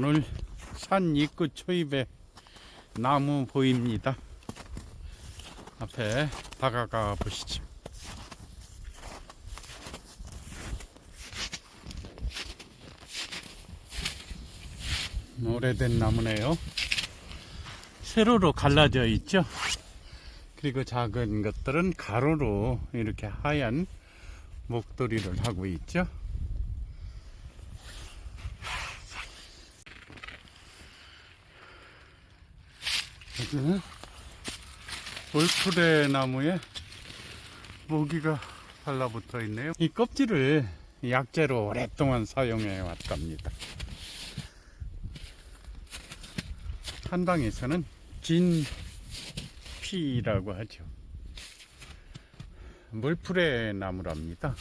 오늘 산 입구 초입에 나무 보입니다. 앞에 다가가 보시죠. 오래된 나무네요. 세로로 갈라져 있죠. 그리고 작은 것들은 가로로 이렇게 하얀 목도리를 하고 있죠. 여기는 올프레 나무에 모기가 달라붙어 있네요. 이 껍질을 약재로 오랫동안 사용해 왔답니다. 한방에서는 진피라고 하죠. 물풀의 나무랍니다.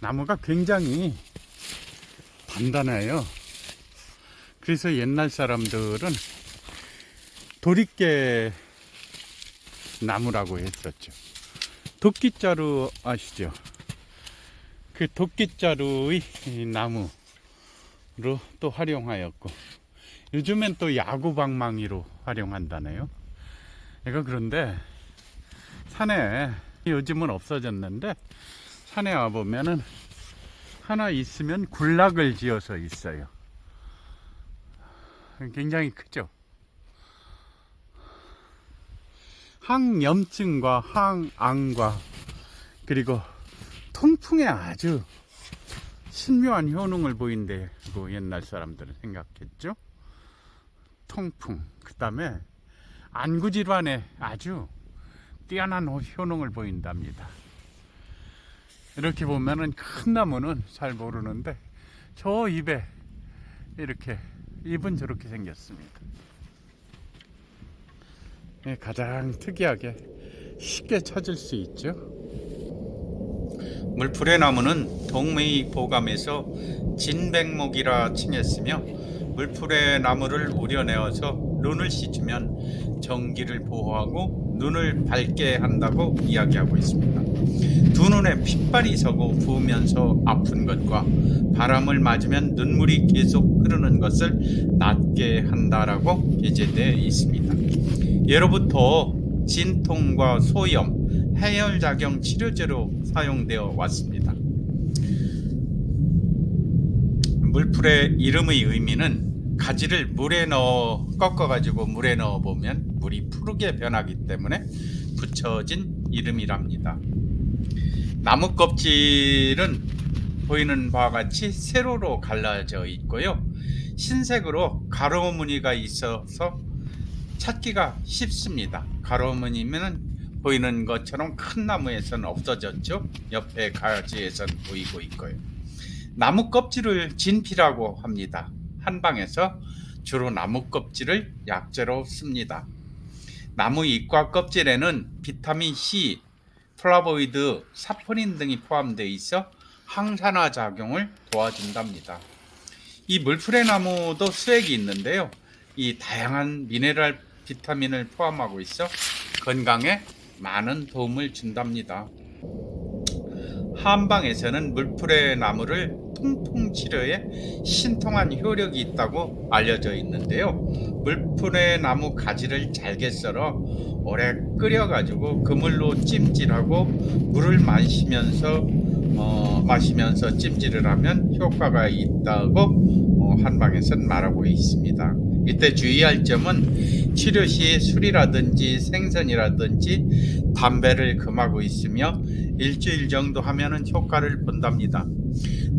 나무가 굉장히 단단해요. 그래서 옛날 사람들은 도리깨 나무라고 했었죠. 도끼자루 아시죠? 그 도끼자루의 이 나무로 또 활용하였고 요즘엔 또 야구방망이로 활용한다네요. 내가 그런데 산에 요즘은 없어졌는데 산에 와 보면은 하나 있으면 군락을 지어서 있어요. 굉장히 크죠. 항염증과 항암과 그리고 통풍에 아주 신묘한 효능을 보인다고 옛날 사람들은 생각했죠. 통풍, 그 다음에 안구 질환에 아주 뛰어난 효능을 보인답니다. 이렇게 보면은 큰 나무는 잘 모르는데 저 입에 이렇게 입은 저렇게 생겼습니다. 예, 가장 특이하게 쉽게 찾을 수 있죠. 물풀의 나무는 동메이 보감에서 진백목이라 칭했으며 물풀의 나무를 우려내어서 눈을 씻으면 전기를 보호하고 눈을 밝게 한다고 이야기하고 있습니다. 두 눈에 핏발이 서고 부으면서 아픈 것과 바람을 맞으면 눈물이 계속 흐르는 것을 낫게 한다라고 게재되어 있습니다. 예로부터 진통과 소염, 해열작용 치료제로 사용되어 왔습니다. 물풀의 이름의 의미는 가지를 물에 넣어 꺾어가지고 물에 넣어 보면 물이 푸르게 변하기 때문에 붙여진 이름이랍니다. 나무 껍질은 보이는 바와 같이 세로로 갈라져 있고요. 흰색으로 가로 무늬가 있어서 찾기가 쉽습니다. 가로 무늬면 보이는 것처럼 큰 나무에서는 없어졌죠. 옆에 가지에서는 보이고 있고요. 나무 껍질을 진피라고 합니다. 한방에서 주로 나무 껍질을 약재로 씁니다. 나무 잎과 껍질에는 비타민 C, 플라보이드, 사포닌 등이 포함되어 있어 항산화 작용을 도와준답니다. 이 물풀의 나무도 수액이 있는데요. 이 다양한 미네랄 비타민을 포함하고 있어 건강에 많은 도움을 준답니다. 한방에서는 물풀의 나무를 통풍 치료에 신통한 효력이 있다고 알려져 있는데요. 물풀의 나무 가지를 잘게 썰어 오래 끓여가지고 그물로 찜질하고 물을 마시면서 어, 마시면서 찜질을 하면 효과가 있다고 어, 한방에서는 말하고 있습니다. 이때 주의할 점은 치료 시 술이라든지 생선이라든지 담배를 금하고 있으며 일주일 정도 하면은 효과를 본답니다.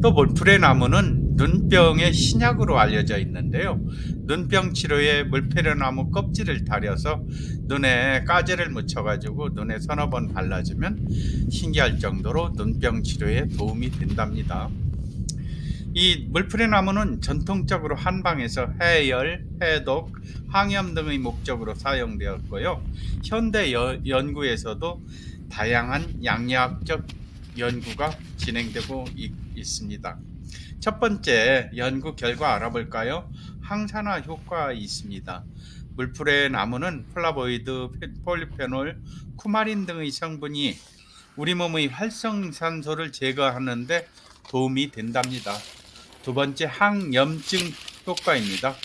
또 물풀의 나무는 눈병의 신약으로 알려져 있는데요. 눈병 치료에 물풀의 나무 껍질을 달여서 눈에 가지를 묻혀가지고 눈에 서너 번 발라주면 신기할 정도로 눈병 치료에 도움이 된답니다. 이 물풀의 나무는 전통적으로 한방에서 해열, 해독, 항염 등의 목적으로 사용되었고요. 현대 여- 연구에서도 다양한 양리학적 연구가 진행되고 있, 있습니다. 첫 번째 연구 결과 알아볼까요? 항산화 효과 있습니다. 물풀의 나무는 플라보이드, 폴리페놀, 쿠마린 등의 성분이 우리 몸의 활성산소를 제거하는데 도움이 된답니다. 두 번째 항염증 효과입니다.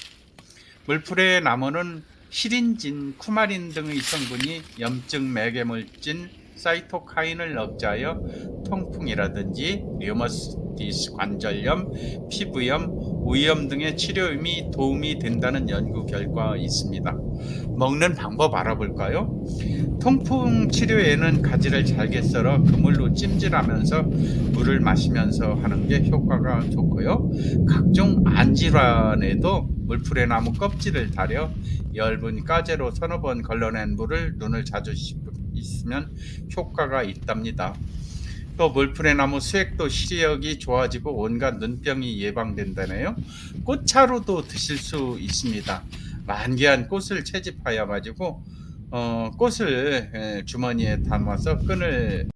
물풀의 나무는 시린진, 쿠마린 등의 성분이 염증 매개물질 사이토카인을 억제하여 통풍이라든지 류머티스 관절염, 피부염, 우염 등의 치료임이 도움이 된다는 연구 결과 있습니다. 먹는 방법 알아볼까요? 통풍 치료에는 가지를 잘게 썰어 그물로 찜질하면서 물을 마시면서 하는 게 효과가 좋고요. 각종 안질환에도 물풀의 나무 껍질을 달여 엷은 가재로 서너 번 걸러낸 물을 눈을 자주 씻으면 효과가 있답니다. 또 물풀의 나무 수액도 시력이 좋아지고 온갖 눈병이 예방된다네요. 꽃차로도 드실 수 있습니다. 만개한 꽃을 채집하여 가지고 어, 꽃을 에, 주머니에 담아서 끈을